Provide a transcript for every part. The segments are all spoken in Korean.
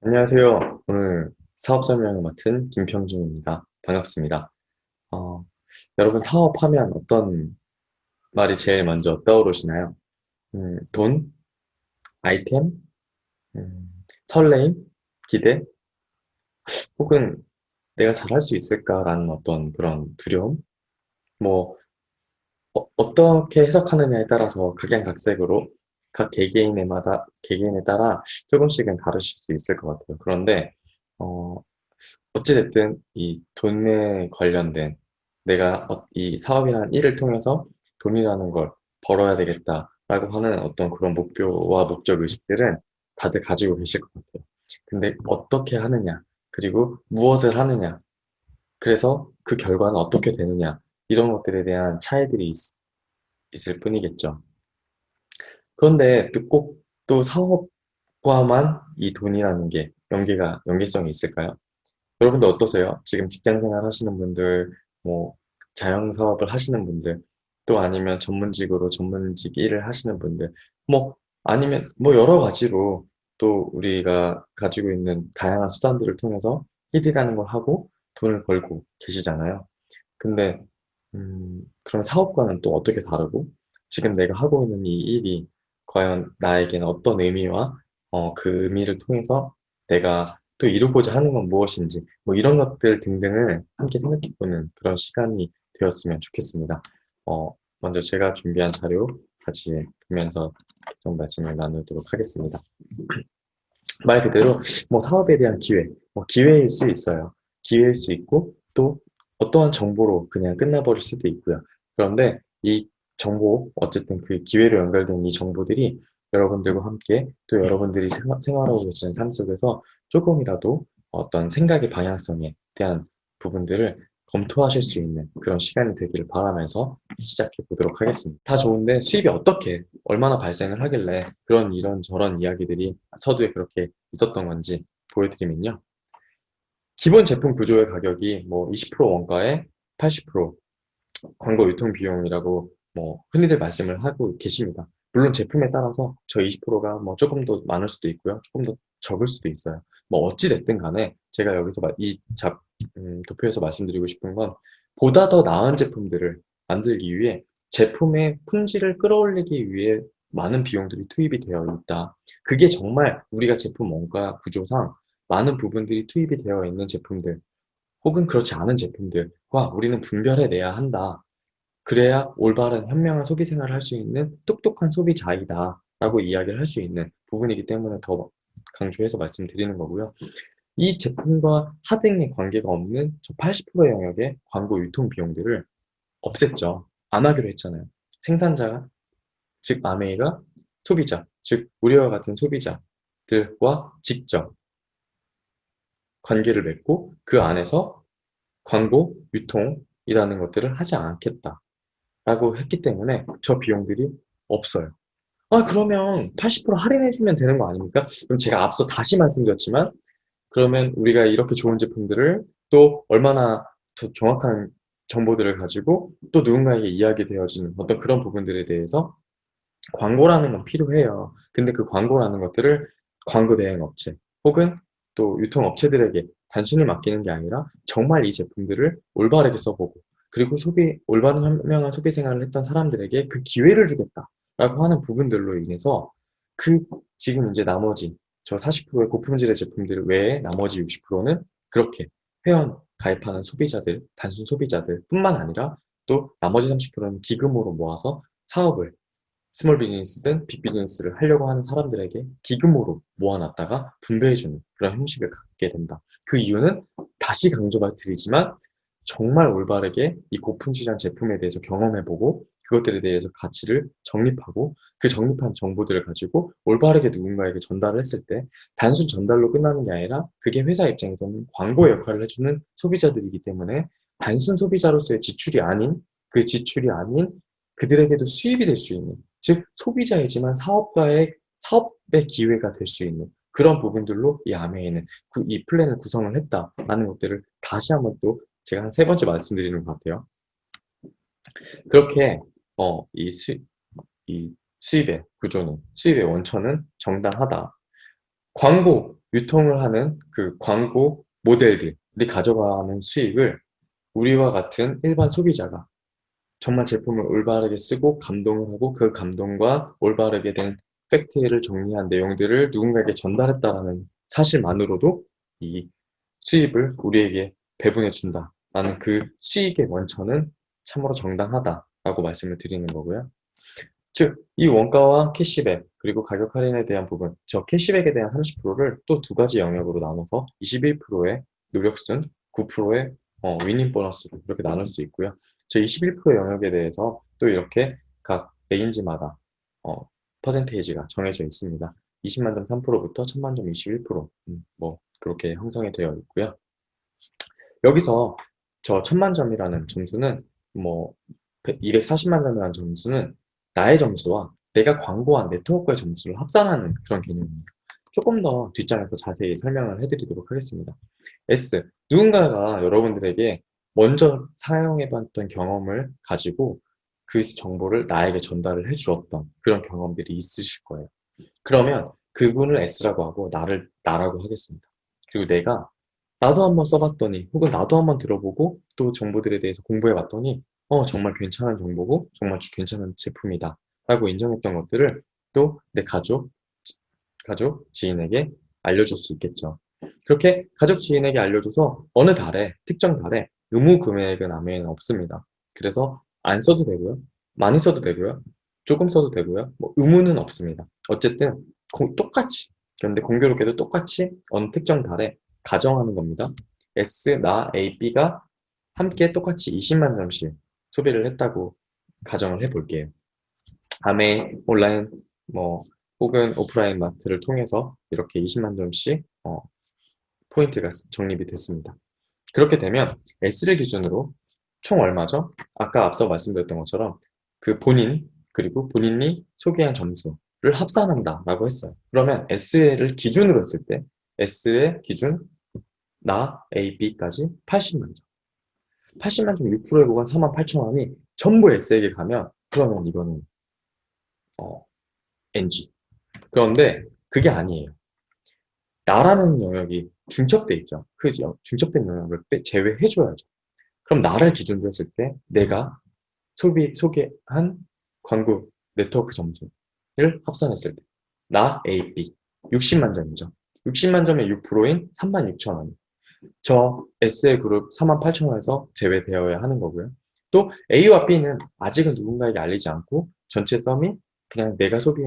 안녕하세요. 오늘 사업 설명을 맡은 김평준입니다. 반갑습니다. 어, 여러분 사업하면 어떤 말이 제일 먼저 떠오르시나요? 음, 돈, 아이템, 음, 설레임, 기대, 혹은 내가 잘할 수 있을까라는 어떤 그런 두려움? 뭐 어, 떻게 해석하느냐에 따라서 각양각색으로 각 개개인에마다 개개인에 따라 조금씩은 다르실 수 있을 것 같아요. 그런데 어, 어찌됐든 이 돈에 관련된 내가 어- 이 사업이라는 일을 통해서 돈이라는 걸 벌어야 되겠다라고 하는 어떤 그런 목표와 목적 의식들은 다들 가지고 계실 것 같아요. 근데 어떻게 하느냐, 그리고 무엇을 하느냐, 그래서 그 결과는 어떻게 되느냐, 이런 것들에 대한 차이들이 있, 있을 뿐이겠죠. 그런데 꼭 또 사업과만 이 돈이라는 게 연계가, 연계성이 있을까요? 여러분들 어떠세요? 지금 직장 생활 하시는 분들, 뭐, 자영 사업을 하시는 분들, 또 아니면 전문직으로 전문직 일을 하시는 분들, 뭐, 아니면 뭐 여러 가지로 또 우리가 가지고 있는 다양한 수단들을 통해서 일이라는 걸 하고 돈을 벌고 계시잖아요. 근데, 음, 그럼 사업과는 또 어떻게 다르고, 지금 내가 하고 있는 이 일이 과연 나에게는 어떤 의미와 어, 그 의미를 통해서 내가 또 이루고자 하는 건 무엇인지 뭐 이런 것들 등등을 함께 생각해 보는 그런 시간이 되었으면 좋겠습니다. 어, 먼저 제가 준비한 자료 같이 보면서 좀 말씀을 나누도록 하겠습니다. 말 그대로 뭐 사업에 대한 기회, 뭐 기회일 수 있어요. 기회일 수 있고 또 어떠한 정보로 그냥 끝나버릴 수도 있고요. 그런데 이 정보, 어쨌든 그 기회로 연결된 이 정보들이 여러분들과 함께 또 여러분들이 생활, 생활하고 계시는 삶 속에서 조금이라도 어떤 생각의 방향성에 대한 부분들을 검토하실 수 있는 그런 시간이 되기를 바라면서 시작해 보도록 하겠습니다. 다 좋은데 수입이 어떻게, 얼마나 발생을 하길래 그런 이런 저런 이야기들이 서두에 그렇게 있었던 건지 보여드리면요. 기본 제품 구조의 가격이 뭐 20% 원가에 80% 광고 유통 비용이라고 뭐 흔히들 말씀을 하고 계십니다. 물론 제품에 따라서 저 20%가 뭐 조금 더 많을 수도 있고요. 조금 더 적을 수도 있어요. 뭐 어찌 됐든 간에 제가 여기서 이 잡, 음, 도표에서 말씀드리고 싶은 건 보다 더 나은 제품들을 만들기 위해 제품의 품질을 끌어올리기 위해 많은 비용들이 투입이 되어 있다. 그게 정말 우리가 제품 원가 구조상 많은 부분들이 투입이 되어 있는 제품들 혹은 그렇지 않은 제품들과 우리는 분별해내야 한다. 그래야 올바른 현명한 소비 생활을 할 수 있는 똑똑한 소비자이다 라고 이야기를 할 수 있는 부분이기 때문에 더 강조해서 말씀드리는 거고요. 이 제품과 하등의 관계가 없는 저 80% 영역의 광고 유통 비용들을 없앴죠. 안 하기로 했잖아요. 생산자가, 즉 아메이가 소비자, 즉 우리와 같은 소비자들과 직접 관계를 맺고 그 안에서 광고, 유통이라는 것들을 하지 않겠다. 라고 했기 때문에 저 비용들이 없어요. 아, 그러면 80% 할인해주면 되는 거 아닙니까? 그럼 제가 앞서 다시 말씀드렸지만, 그러면 우리가 이렇게 좋은 제품들을 또 얼마나 더 정확한 정보들을 가지고 또 누군가에게 이야기되어지는 어떤 그런 부분들에 대해서 광고라는 건 필요해요. 근데 그 광고라는 것들을 광고 대행 업체 혹은 또 유통업체들에게 단순히 맡기는 게 아니라 정말 이 제품들을 올바르게 써보고 그리고 소비, 올바른 현명한 소비 생활을 했던 사람들에게 그 기회를 주겠다라고 하는 부분들로 인해서 그 지금 이제 나머지 저 40%의 고품질의 제품들 외에 나머지 60%는 그렇게 회원 가입하는 소비자들, 단순 소비자들 뿐만 아니라 또 나머지 30%는 기금으로 모아서 사업을 스몰 비즈니스든 빅 비즈니스를 하려고 하는 사람들에게 기금으로 모아놨다가 분배해주는 그런 형식을 갖게 된다. 그 이유는 다시 강조가 드리지만 정말 올바르게 이 고품질한 제품에 대해서 경험해보고 그것들에 대해서 가치를 정립하고 그 정립한 정보들을 가지고 올바르게 누군가에게 전달을 했을 때 단순 전달로 끝나는 게 아니라 그게 회사 입장에서는 광고 역할을 해주는 소비자들이기 때문에 단순 소비자로서의 지출이 아닌 그 지출이 아닌 그들에게도 수입이 될 수 있는 즉 소비자이지만 사업가의 사업의 기회가 될 수 있는 그런 부분들로 이 아메이는 이 플랜을 구성을 했다라는 것들을 다시 한번 또 제가 한 세 번째 말씀드리는 것 같아요. 그렇게 어, 이, 수, 이 수입의 구조는 수입의 원천은 정당하다. 광고 유통을 하는 그 광고 모델들이 가져가는 수익을 우리와 같은 일반 소비자가 정말 제품을 올바르게 쓰고 감동을 하고 그 감동과 올바르게 된 팩트를 정리한 내용들을 누군가에게 전달했다라는 사실만으로도 이 수입을 우리에게 배분해 준다 라는 그 수익의 원천은 참으로 정당하다라고 말씀을 드리는 거고요. 즉, 이 원가와 캐시백, 그리고 가격 할인에 대한 부분, 저 캐시백에 대한 30%를 또 두 가지 영역으로 나눠서 21%의 노력순, 9%의 어, 위닝 보너스로 이렇게 나눌 수 있고요. 저 21% 영역에 대해서 또 이렇게 각 레인지마다 어, 퍼센테이지가 정해져 있습니다. 20만 점 3%부터 1000만 점 21%, 음, 뭐 그렇게 형성이 되어 있고요. 여기서 저 1000만 점이라는 점수는 뭐 240만 점이라는 점수는 나의 점수와 내가 광고한 네트워크의 점수를 합산하는 그런 개념입니다. 조금 더 뒷장에서 자세히 설명을 해드리도록 하겠습니다. S. 누군가가 여러분들에게 먼저 사용해봤던 경험을 가지고 그 정보를 나에게 전달을 해주었던 그런 경험들이 있으실 거예요. 그러면 그분을 S라고 하고 나를 나라고 하겠습니다. 그리고 내가 나도 한번 써봤더니 혹은 나도 한번 들어보고 또 정보들에 대해서 공부해봤더니 어 정말 괜찮은 정보고 정말 괜찮은 제품이다 라고 인정했던 것들을 또 내 가족, 가족, 지인에게 알려줄 수 있겠죠. 그렇게 가족 지인에게 알려줘서 어느 달에 특정 달에 의무 금액은 아메는 없습니다. 그래서 안 써도 되고요. 많이 써도 되고요. 조금 써도 되고요. 뭐 의무는 없습니다. 어쨌든 고, 똑같이 그런데 공교롭게도 똑같이 어느 특정 달에 가정하는 겁니다. S, 나, A, B가 함께 똑같이 20만 점씩 소비를 했다고 가정을 해볼게요. 아메 온라인 뭐 혹은 오프라인 마트를 통해서 이렇게 20만 점씩 어, 포인트가 적립이 됐습니다. 그렇게 되면 S를 기준으로 총 얼마죠? 아까 앞서 말씀드렸던 것처럼 그 본인 그리고 본인이 소개한 점수를 합산한다 라고 했어요. 그러면 S를 기준으로 했을 때 S의 기준 나 A, B까지 80만 점. 80만 점 6%의 구간 4만 8천 원이 전부 S에게 가면 그러면 이거는 어, NG. 그런데 그게 아니에요. 나라는 영역이 중첩돼 있죠. 그 중첩된 영역을 제외해줘야죠. 그럼 나를 기준으로 했을 때 내가 소비, 소개한 광고 네트워크 점수를 합산했을 때 나 A, B 60만 점이죠. 60만 점의 6%인 3만 6천 원. 저 SA 그룹 4만 8천 원에서 제외되어야 하는 거고요. 또 A와 B는 아직은 누군가에게 알리지 않고 전체 썸이 그냥 내가 소비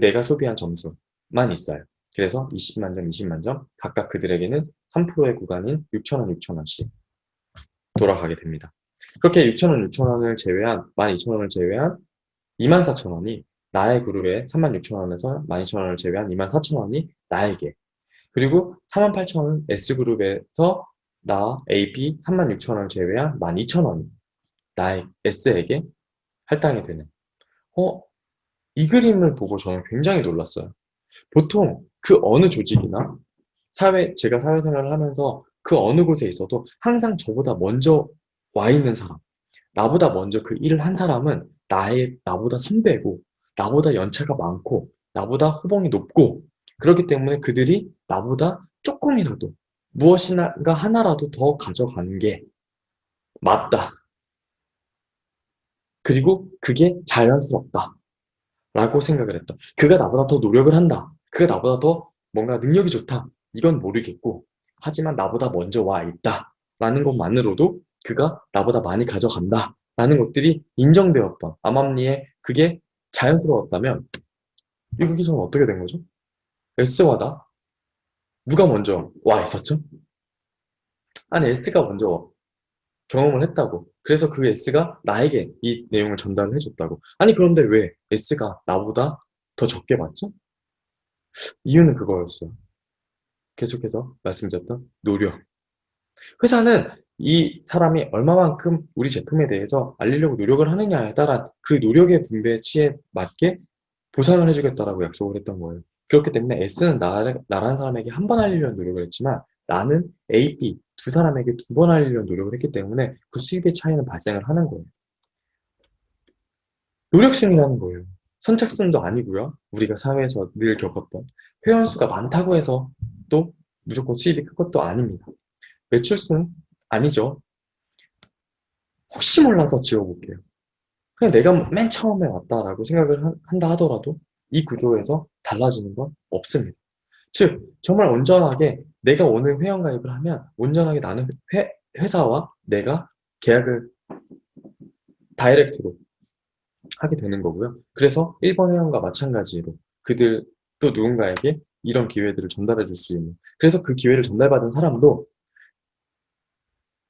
내가 소비한 점수만 있어요. 그래서 20만 점, 20만 점 각각 그들에게는 3%의 구간인 6천원, 6천원씩 돌아가게 됩니다. 그렇게 6천원, 6천원을 제외한 12,000원을 제외한 24,000원이 나의 그룹에 36,000원에서 12,000원을 제외한 24,000원이 나에게 그리고 48,000원 S그룹에서 나 AB 36,000원을 제외한 12,000원이 나의 S에게 할당이 되는 어? 이 그림을 보고 저는 굉장히 놀랐어요. 보통 그 어느 조직이나 사회, 제가 사회생활을 하면서 그 어느 곳에 있어도 항상 저보다 먼저 와 있는 사람, 나보다 먼저 그 일을 한 사람은 나의, 나보다 선배고, 나보다 연차가 많고, 나보다 호봉이 높고, 그렇기 때문에 그들이 나보다 조금이라도, 무엇이가 하나라도 더 가져가는 게 맞다. 그리고 그게 자연스럽다. 라고 생각을 했다. 그가 나보다 더 노력을 한다. 그가 나보다 더 뭔가 능력이 좋다. 이건 모르겠고, 하지만 나보다 먼저 와 있다. 라는 것만으로도 그가 나보다 많이 가져간다. 라는 것들이 인정되었던 암암리에 그게 자연스러웠다면, 이 기서는 어떻게 된 거죠? S와 나? 누가 먼저 와 있었죠? 아니, S가 먼저 경험을 했다고. 그래서 그 S가 나에게 이 내용을 전달을 해줬다고. 아니, 그런데 왜 S가 나보다 더 적게 받죠? 이유는 그거였어요. 계속해서 말씀드렸던 노력. 회사는 이 사람이 얼마만큼 우리 제품에 대해서 알리려고 노력을 하느냐에 따라 그 노력의 분배치에 맞게 보상을 해주겠다라고 약속을 했던 거예요. 그렇기 때문에 S는 나, 나라는 사람에게 한 번 알리려는 노력을 했지만 나는 A, B 두 사람에게 두 번 알리려는 노력을 했기 때문에 그 수입의 차이는 발생을 하는 거예요. 노력순이라는 거예요. 선착순도 아니고요. 우리가 사회에서 늘 겪었던 회원수가 많다고 해서 또 무조건 수입이 큰 것도 아닙니다. 매출수는 아니죠. 혹시 몰라서 지워볼게요. 그냥 내가 맨 처음에 왔다라고 생각을 한- 한다 하더라도 이 구조에서 달라지는 건 없습니다. 즉, 정말 온전하게 내가 오늘 회원가입을 하면 온전하게 나는 회, 회사와 내가 계약을 다이렉트로 하게 되는 거고요. 그래서 1번 회원과 마찬가지로 그들 또 누군가에게 이런 기회들을 전달해 줄 수 있는 그래서 그 기회를 전달받은 사람도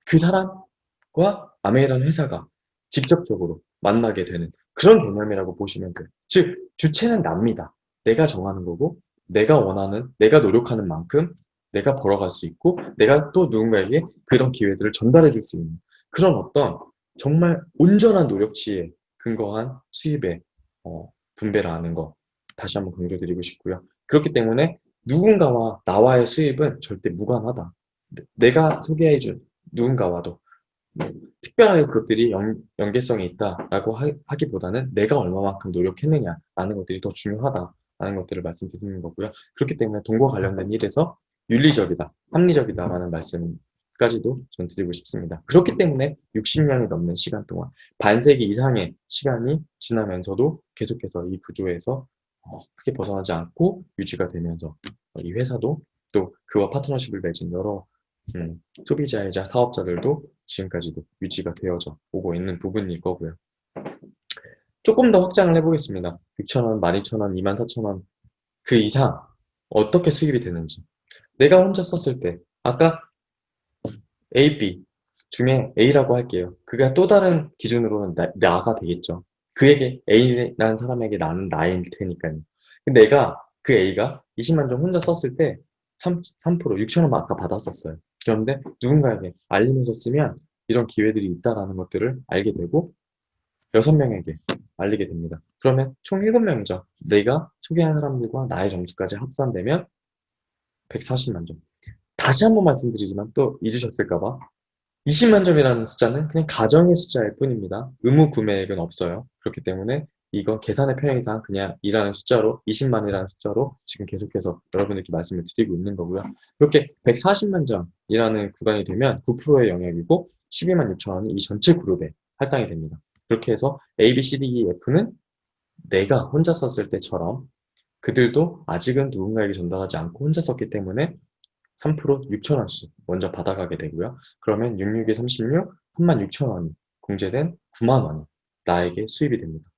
그 사람과 아메이라는 회사가 직접적으로 만나게 되는 그런 개념이라고 보시면 돼요. 즉, 주체는 납니다. 내가 정하는 거고, 내가 원하는, 내가 노력하는 만큼 내가 벌어갈 수 있고, 내가 또 누군가에게 그런 기회들을 전달해 줄 수 있는 그런 어떤 정말 온전한 노력치에 근거한 수입의 어, 분배라는 거 다시 한번 강조드리고 싶고요. 그렇기 때문에 누군가와 나와의 수입은 절대 무관하다. 내가 소개해준 누군가와도 뭐 특별하게 그것들이 연, 연계성이 있다라고 하, 기보다는 내가 얼마만큼 노력했느냐라는 것들이 더 중요하다라는 것들을 말씀드리는 거고요. 그렇기 때문에 돈과 관련된 일에서 윤리적이다, 합리적이다라는 말씀까지도 전 드리고 싶습니다. 그렇기 때문에 60년이 넘는 시간 동안 반세기 이상의 시간이 지나면서도 계속해서 이 구조에서 어, 크게 벗어나지 않고 유지가 되면서 이 회사도 또 그와 파트너십을 맺은 여러 음, 소비자이자 사업자들도 지금까지도 유지가 되어져 오고 있는 부분일 거고요. 조금 더 확장을 해보겠습니다. 6,000원, 12,000원, 24,000원 그 이상 어떻게 수입이 되는지 내가 혼자 썼을 때 아까 A, B 중에 A라고 할게요. 그가 또 다른 기준으로는 나, 나가 되겠죠. 그에게 A라는 사람에게 나는 나일 테니까요. 근데 내가 그 A가 20만 점 혼자 썼을 때 3, 3% 6천원 아까 받았었어요. 그런데 누군가에게 알림을 줬으면 이런 기회들이 있다라는 것들을 알게 되고 6명에게 알리게 됩니다. 그러면 총 7명이죠. 내가 소개한 사람들과 나의 점수까지 합산되면 140만 점. 다시 한 번 말씀드리지만 또 잊으셨을까봐 20만 점이라는 숫자는 그냥 가정의 숫자일 뿐입니다. 의무 구매액은 없어요. 그렇기 때문에 이건 계산의 편의상 그냥 이라는 숫자로 20만이라는 숫자로 지금 계속해서 여러분들께 말씀을 드리고 있는 거고요. 이렇게 140만 점이라는 구간이 되면 9%의 영역이고 12만 6천 원이 이 전체 그룹에 할당이 됩니다. 그렇게 해서 A, B, C, D, E, F는 내가 혼자 썼을 때처럼 그들도 아직은 누군가에게 전달하지 않고 혼자 썼기 때문에 3% 6천 원씩 먼저 받아가게 되고요. 그러면 66에 36, 36,000원이 공제된 9만 원이 나에게 수입이 됩니다.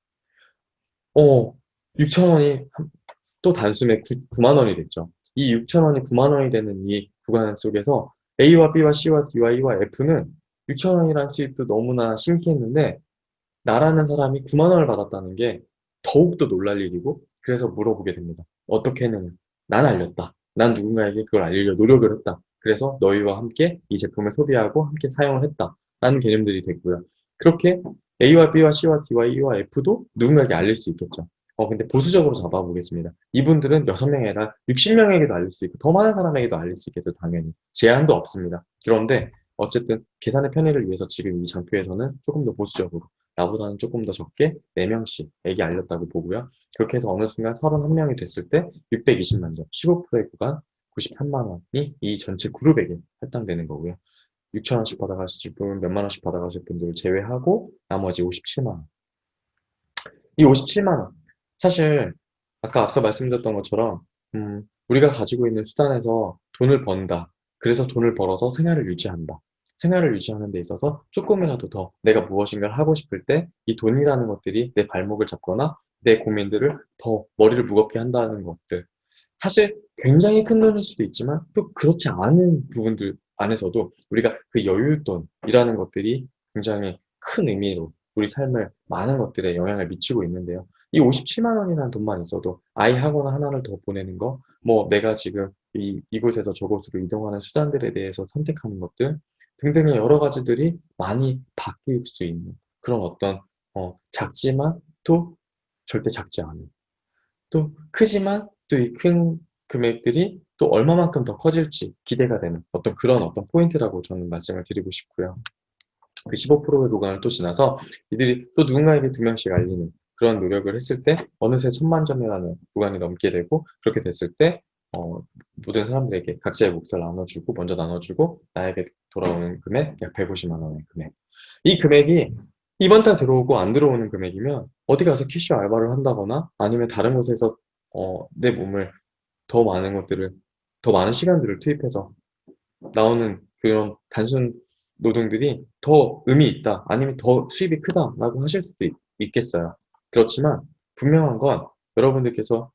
어, 6천 원이 또 단숨에 9, 만 원이 됐죠. 이 6천 원이 9만 원이 되는 이 구간 속에서 A와 B와 C와 D와 E와 F는 6천 원이라는 수입도 너무나 신기했는데 나라는 사람이 9만 원을 받았다는 게 더욱더 놀랄 일이고 그래서 물어보게 됩니다. 어떻게 했느냐? 난 알렸다. 난 누군가에게 그걸 알리려 노력을 했다. 그래서 너희와 함께 이 제품을 소비하고 함께 사용을 했다. 라는 개념들이 됐고요. 그렇게 A와 B와 C와 D와 E와 F도 누군가에게 알릴 수 있겠죠. 어, 근데 보수적으로 잡아보겠습니다. 이분들은 6명이 아니라 60명에게도 알릴 수 있고 더 많은 사람에게도 알릴 수 있겠죠, 당연히. 제한도 없습니다. 그런데 어쨌든 계산의 편의를 위해서 지금 이 장표에서는 조금 더 보수적으로 나보다는 조금 더 적게 4명씩에게 알렸다고 보고요. 그렇게 해서 어느 순간 31명이 됐을 때 620만 점, 15%의 구간 93만 원이 이 전체 그룹에게 할당되는 거고요. 6천 원씩 받아가실 분, 몇만 원씩 받아가실 분들을 제외하고 나머지 57만 원. 이 57만 원. 사실 아까 앞서 말씀드렸던 것처럼 음, 우리가 가지고 있는 수단에서 돈을 번다. 그래서 돈을 벌어서 생활을 유지한다. 생활을 유지하는 데 있어서 조금이라도 더 내가 무엇인가를 하고 싶을 때 이 돈이라는 것들이 내 발목을 잡거나 내 고민들을 더 머리를 무겁게 한다는 것들. 사실 굉장히 큰 돈일 수도 있지만 또 그렇지 않은 부분들 안에서도 우리가 그 여윳돈이라는 것들이 굉장히 큰 의미로 우리 삶을 많은 것들에 영향을 미치고 있는데요. 이 57만 원이라는 돈만 있어도 아이 학원 하나를 더 보내는 거, 뭐 내가 지금 이, 이곳에서 저곳으로 이동하는 수단들에 대해서 선택하는 것들 등등의 여러 가지들이 많이 바뀔 수 있는 그런 어떤 어, 작지만 또 절대 작지 않은 또 크지만 또 이 큰 금액들이 또 얼마만큼 더 커질지 기대가 되는 어떤 그런 어떤 포인트라고 저는 말씀을 드리고 싶고요. 그 15%의 구간을 또 지나서 이들이 또 누군가에게 두 명씩 알리는 그런 노력을 했을 때 어느새 천만 점이라는 구간이 넘게 되고 그렇게 됐을 때 어, 모든 사람들에게 각자의 몫을 나눠주고 먼저 나눠주고 나에게 돌아오는 금액 약 150만 원의 금액. 이 금액이 이번 달 들어오고 안 들어오는 금액이면 어디 가서 캐시어 알바를 한다거나 아니면 다른 곳에서 어, 내 몸을 더 많은 것들을 더 많은 시간들을 투입해서 나오는 그런 단순 노동들이 더 의미 있다 아니면 더 수입이 크다라고 하실 수도 있, 있겠어요. 그렇지만 분명한 건 여러분들께서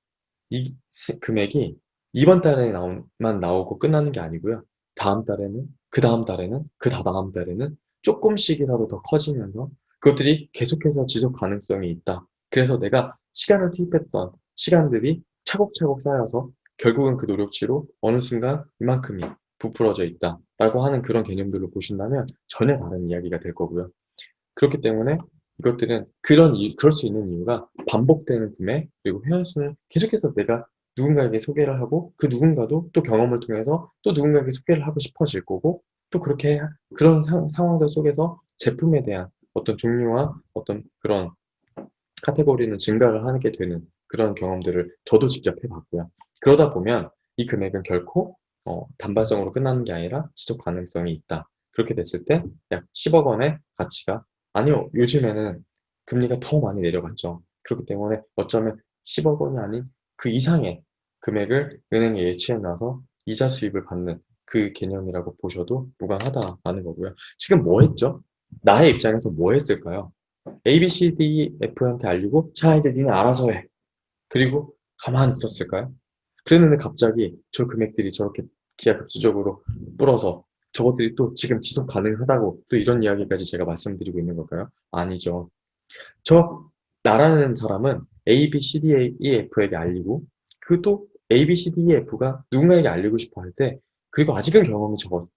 이 시- 금액이 이번 달에 나오만 나오고 끝나는 게 아니고요. 다음 달에는, 그 다음 달에는, 그 다다음 달에는 조금씩이라도 더 커지면서 그것들이 계속해서 지속 가능성이 있다. 그래서 내가 시간을 투입했던 시간들이 차곡차곡 쌓여서 결국은 그 노력치로 어느 순간 이만큼이 부풀어져 있다 라고 하는 그런 개념들로 보신다면 전혀 다른 이야기가 될 거고요. 그렇기 때문에 이것들은 그런 이, 그럴 수 있는 이유가 반복되는 구매 그리고 회원수는 계속해서 내가 누군가에게 소개를 하고 그 누군가도 또 경험을 통해서 또 누군가에게 소개를 하고 싶어질 거고 또 그렇게 하- 그런 상, 상황들 속에서 제품에 대한 어떤 종류와 어떤 그런 카테고리는 증가를 하게 되는 그런 경험들을 저도 직접 해봤고요. 그러다 보면 이 금액은 결코 어, 단발성으로 끝나는 게 아니라 지속 가능성이 있다. 그렇게 됐을 때 약 10억 원의 가치가 아니요, 요즘에는 금리가 더 많이 내려갔죠. 그렇기 때문에 어쩌면 10억 원이 아닌 그 이상의 금액을 은행에 예치해 놔서 이자 수입을 받는 그 개념이라고 보셔도 무방하다라는 거고요. 지금 뭐 했죠? 나의 입장에서 뭐 했을까요? A, B, C, D, F한테 알리고 자 이제 니네 알아서 해. 그리고 가만히 있었을까요? 그랬는데 갑자기 저 금액들이 저렇게 기하급수적으로 불어서 저것들이 또 지금 지속 가능하다고 또 이런 이야기까지 제가 말씀드리고 있는 걸까요? 아니죠. 저 나라는 사람은 A, B, C, D, E, F에게 알리고 그 또 A, B, C, D, E, F가 누군가에게 알리고 싶어 할 때 그리고 아직은 경험이 적어,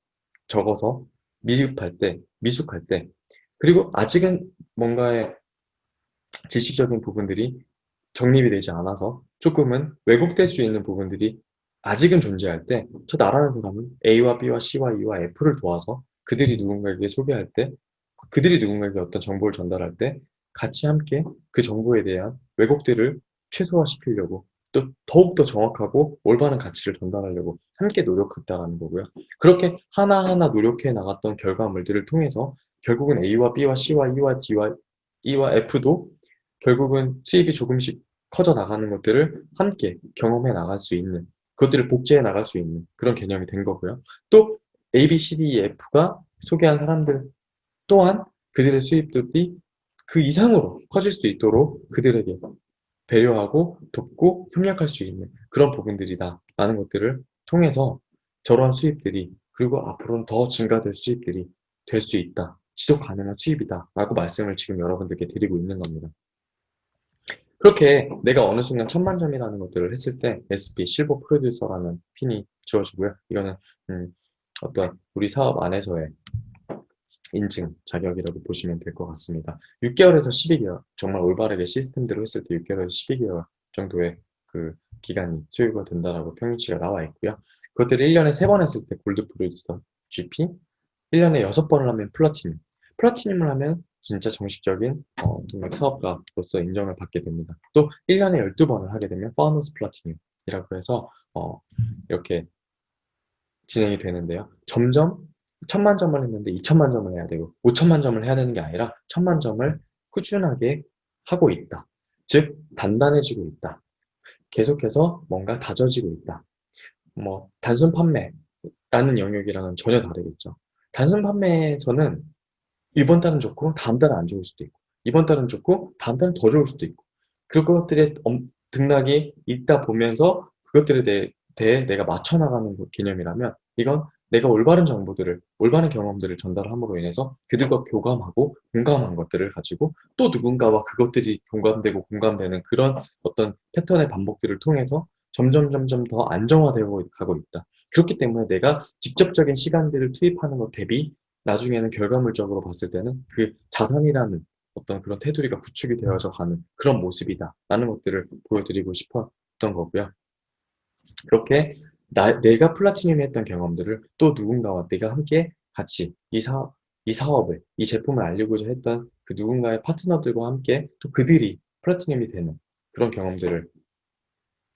적어서 미흡할 때, 미숙할 때 그리고 아직은 뭔가의 지식적인 부분들이 정립이 되지 않아서 조금은 왜곡될 수 있는 부분들이 아직은 존재할 때, 저 나라는 사람은 A와 B와 C와 E와 F를 도와서 그들이 누군가에게 소개할 때, 그들이 누군가에게 어떤 정보를 전달할 때, 같이 함께 그 정보에 대한 왜곡들을 최소화시키려고 또 더욱더 정확하고 올바른 가치를 전달하려고 함께 노력했다라는 거고요. 그렇게 하나하나 노력해 나갔던 결과물들을 통해서 결국은 A와 B와 C와 E와 D와 E와 F도 결국은 수입이 조금씩 커져 나가는 것들을 함께 경험해 나갈 수 있는, 그것들을 복제해 나갈 수 있는 그런 개념이 된 거고요. 또 A, B, C, D, E, F가 소개한 사람들 또한 그들의 수입들이 그 이상으로 커질 수 있도록 그들에게 배려하고 돕고 협력할 수 있는 그런 부분들이다 라는 것들을 통해서 저러한 수입들이 그리고 앞으로는 더 증가될 수입들이 될 수 있다. 지속 가능한 수입이다 라고 말씀을 지금 여러분들께 드리고 있는 겁니다. 그렇게 내가 어느 순간 천만 점이라는 것들을 했을 때 SP 실버 프로듀서라는 핀이 주어지고요. 이거는 음, 어떤 우리 사업 안에서의 인증 자격이라고 보시면 될 것 같습니다. 6개월에서 12개월 정말 올바르게 시스템대로 했을 때 6개월에서 12개월 정도의 그 기간이 소요가 된다라고 평균치가 나와 있고요. 그것들을 1년에 3번 했을 때 골드 프로듀서 GP, 1년에 6번을 하면 플라티늄, 플라티늄을 하면 진짜 정식적인 어, 동력 사업가로서 인정을 받게 됩니다. 또 1년에 12번을 하게 되면 파우너스 플라티늄이라고 해서 어, 이렇게 진행이 되는데요. 점점 천만 점을 했는데 2천만 점을 해야 되고 5천만 점을 해야 되는 게 아니라 천만 점을 꾸준하게 하고 있다. 즉 단단해지고 있다. 계속해서 뭔가 다져지고 있다. 뭐 단순 판매라는 영역이랑은 전혀 다르겠죠. 단순 판매에서는 이번 달은 좋고 다음 달은 안 좋을 수도 있고 이번 달은 좋고 다음 달은 더 좋을 수도 있고 그것들의 엄- 등락이 있다 보면서 그것들에 대해, 대해 내가 맞춰 나가는 개념이라면 이건 내가 올바른 정보들을 올바른 경험들을 전달함으로 인해서 그들과 교감하고 공감한 것들을 가지고 또 누군가와 그것들이 공감되고 공감되는 그런 어떤 패턴의 반복들을 통해서 점점 점점 더 안정화되고 가고 있다. 그렇기 때문에 내가 직접적인 시간들을 투입하는 것 대비 나중에는 결과물적으로 봤을 때는 그 자산이라는 어떤 그런 테두리가 구축이 되어져 가는 그런 모습이다. 라는 것들을 보여드리고 싶었던 거고요. 그렇게 나, 내가 플라티늄이 했던 경험들을 또 누군가와 내가 함께 같이 이 사업, 이 사업을, 이 제품을 알리고자 했던 그 누군가의 파트너들과 함께 또 그들이 플라티늄이 되는 그런 경험들을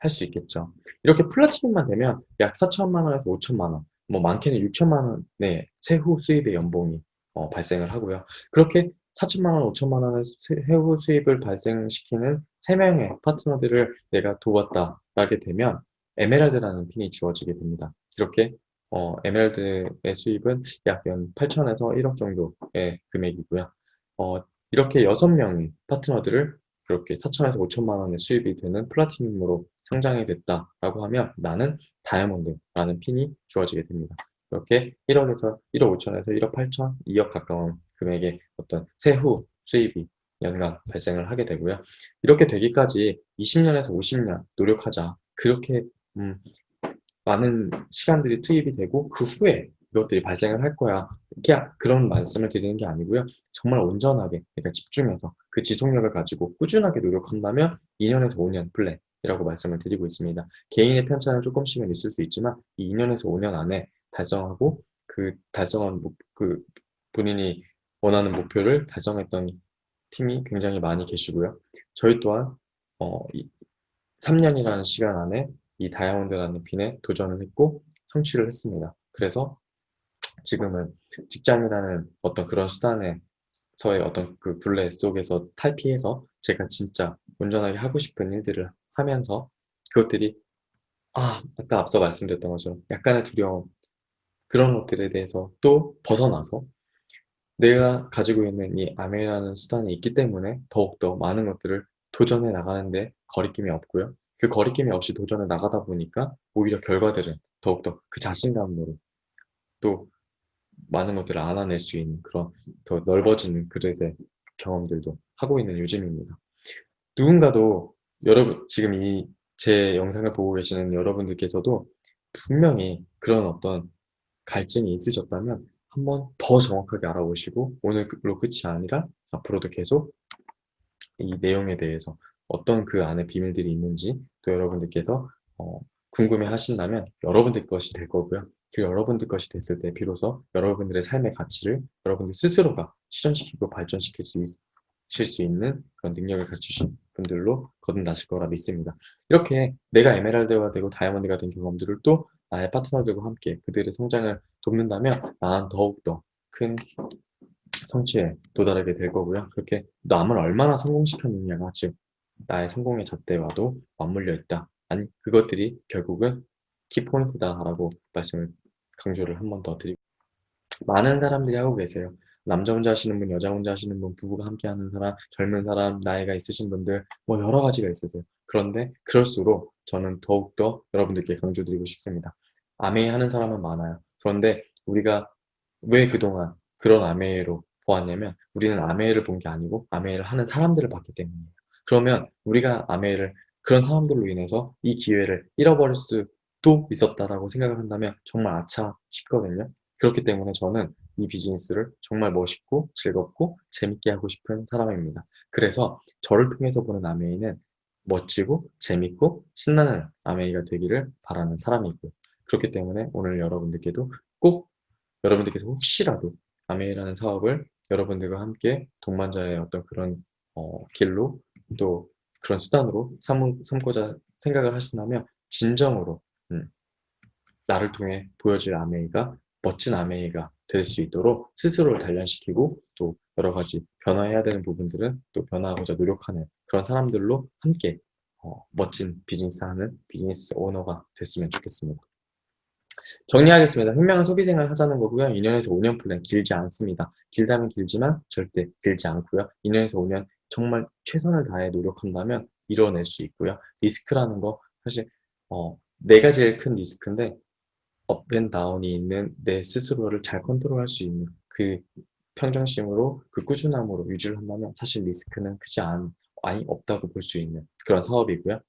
할 수 있겠죠. 이렇게 플라티늄만 되면 약 4천만 원에서 5천만 원, 뭐 많게는 6천만 원의 세후 수입의 연봉이 어, 발생을 하고요. 그렇게 4천만 원, 5천만 원의 세후 수입을 발생시키는 3명의 파트너들을 내가 도왔다라게 되면 에메랄드라는 핀이 주어지게 됩니다. 이렇게 어, 에메랄드의 수입은 약연 8천에서 1억 정도의 금액이고요. 어, 이렇게 6명의 파트너들을 그렇게 4천에서 5천만 원의 수입이 되는 플라티늄으로 성장이 됐다라고 하면 나는 다이아몬드라는 핀이 주어지게 됩니다. 이렇게 1억에서 1억 5천에서 1억 8천, 2억 가까운 금액의 어떤 세후 수입이 연간 발생을 하게 되고요. 이렇게 되기까지 20년에서 50년 노력하자. 그렇게 음, 많은 시간들이 투입이 되고 그 후에 이것들이 발생을 할 거야. 그런 말씀을 드리는 게 아니고요. 정말 온전하게 내가 집중해서 그 지속력을 가지고 꾸준하게 노력한다면 2년에서 5년 플랜 이라고 말씀을 드리고 있습니다. 개인의 편차는 조금씩은 있을 수 있지만 이 2년에서 5년 안에 달성하고 그 달성한 목, 그 본인이 원하는 목표를 달성했던 팀이 굉장히 많이 계시고요. 저희 또한 어, 3년이라는 시간 안에 이 다이아몬드라는 핀에 도전을 했고 성취를 했습니다. 그래서 지금은 직장이라는 어떤 그런 수단에서의 어떤 그 굴레 속에서 탈피해서 제가 진짜 온전하게 하고 싶은 일들을 하면서 그것들이 아, 아까 앞서 말씀드렸던 것처럼 약간의 두려움 그런 것들에 대해서 또 벗어나서 내가 가지고 있는 이 아메라는 수단이 있기 때문에 더욱더 많은 것들을 도전해 나가는데 거리낌이 없고요. 그 거리낌이 없이 도전해 나가다 보니까 오히려 결과들은 더욱더 그 자신감으로 또 많은 것들을 알아낼 수 있는 그런 더 넓어지는 그릇의 경험들도 하고 있는 요즘입니다. 누군가도 여러분 지금 이 제 영상을 보고 계시는 여러분들께서도 분명히 그런 어떤 갈증이 있으셨다면 한번 더 정확하게 알아보시고 오늘로 끝이 아니라 앞으로도 계속 이 내용에 대해서 어떤 그 안에 비밀들이 있는지 또 여러분들께서 어, 궁금해 하신다면 여러분들 것이 될 거고요. 그 여러분들 것이 됐을 때 비로소 여러분들의 삶의 가치를 여러분들 스스로가 실현시키고 발전시킬 수, 있, 수 있는 그런 능력을 갖추신 분들로 거듭나실 거라 믿습니다. 이렇게 내가 에메랄드가 되고 다이아몬드가 된 경험들을 또 나의 파트너들과 함께 그들의 성장을 돕는다면 나는 더욱더 큰 성취에 도달하게 될 거고요. 그렇게 남을 얼마나 성공시켰느냐가 즉 나의 성공의 잣대와도 맞물려 있다. 아니 그것들이 결국은 키포인트다라고 말씀을 강조를 한 번 더 드리고 많은 사람들이 하고 계세요. 남자 혼자 하시는 분, 여자 혼자 하시는 분, 부부가 함께 하는 사람, 젊은 사람, 나이가 있으신 분들 뭐 여러 가지가 있으세요. 그런데 그럴수록 저는 더욱더 여러분들께 강조드리고 싶습니다. 아메이 하는 사람은 많아요. 그런데 우리가 왜 그동안 그런 아메이로 보았냐면 우리는 아메이를 본 게 아니고 아메이를 하는 사람들을 봤기 때문이에요. 그러면 우리가 아메이를 그런 사람들로 인해서 이 기회를 잃어버릴 수 도 있었다라고 생각을 한다면 정말 아차 싶거든요. 그렇기 때문에 저는 이 비즈니스를 정말 멋있고 즐겁고 재밌게 하고 싶은 사람입니다. 그래서 저를 통해서 보는 아메이는 멋지고 재밌고 신나는 아메이가 되기를 바라는 사람이고 그렇기 때문에 오늘 여러분들께도 꼭 여러분들께서 혹시라도 아메이라는 사업을 여러분들과 함께 동반자의 어떤 그런 어, 길로 또 그런 수단으로 삼, 삼고자 생각을 하신다면 진정으로 음, 나를 통해 보여줄 아메이가 멋진 아메이가 될 수 있도록 스스로를 단련시키고 또 여러 가지 변화해야 되는 부분들은 또 변화하고자 노력하는 그런 사람들로 함께 어, 멋진 비즈니스 하는 비즈니스 오너가 됐으면 좋겠습니다. 정리하겠습니다. 현명한 소비 생활을 하자는 거고요. 2년에서 5년 플랜 길지 않습니다. 길다면 길지만 절대 길지 않고요. 2년에서 5년 정말 최선을 다해 노력한다면 이뤄낼 수 있고요. 리스크라는 거 사실 어, 내가 제일 큰 리스크인데 업앤다운이 있는 내 스스로를 잘 컨트롤할 수 있는 그 평정심으로 그 꾸준함으로 유지를 한다면 사실 리스크는 크지 않, 아니 없다고 볼 수 있는 그런 사업이고요.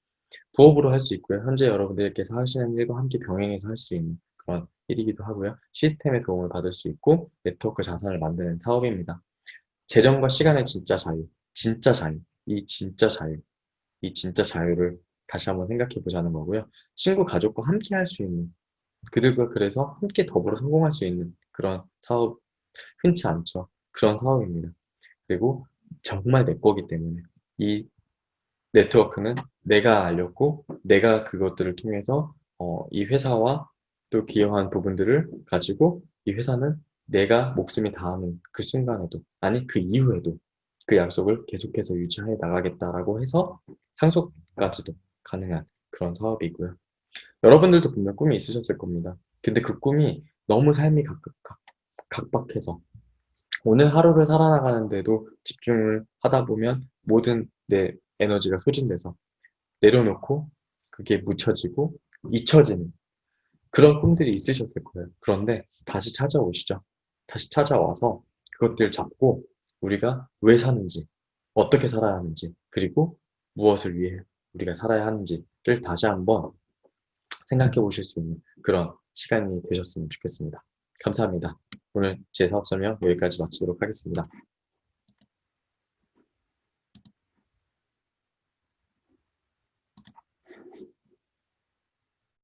부업으로 할 수 있고요. 현재 여러분들께서 하시는 일과 함께 병행해서 할 수 있는 그런 일이기도 하고요. 시스템의 도움을 받을 수 있고 네트워크 자산을 만드는 사업입니다. 재정과 시간의 진짜 자유, 진짜 자유, 이 진짜 자유, 이 진짜 자유를 다시 한번 생각해 보자는 거고요. 친구, 가족과 함께 할 수 있는 그들과 그래서 함께 더불어 성공할 수 있는 그런 사업 흔치 않죠. 그런 사업입니다. 그리고 정말 내 거기 때문에 이 네트워크는 내가 알렸고 내가 그것들을 통해서 어, 이 회사와 또 기여한 부분들을 가지고 이 회사는 내가 목숨이 다하는 그 순간에도 아니 그 이후에도 그 약속을 계속해서 유지해 나가겠다라고 해서 상속까지도 가능한 그런 사업이고요. 여러분들도 분명 꿈이 있으셨을 겁니다. 근데 그 꿈이 너무 삶이 각, 각, 각박해서 오늘 하루를 살아나가는데도 집중을 하다 보면 모든 내 에너지가 소진돼서 내려놓고 그게 묻혀지고 잊혀지는 그런 꿈들이 있으셨을 거예요. 그런데 다시 찾아오시죠. 다시 찾아와서 그것들을 잡고 우리가 왜 사는지, 어떻게 살아야 하는지, 그리고 무엇을 위해 우리가 살아야 하는지를 다시 한번 생각해 보실 수 있는 그런 시간이 되셨으면 좋겠습니다. 감사합니다. 오늘 제 사업 설명 여기까지 마치도록 하겠습니다.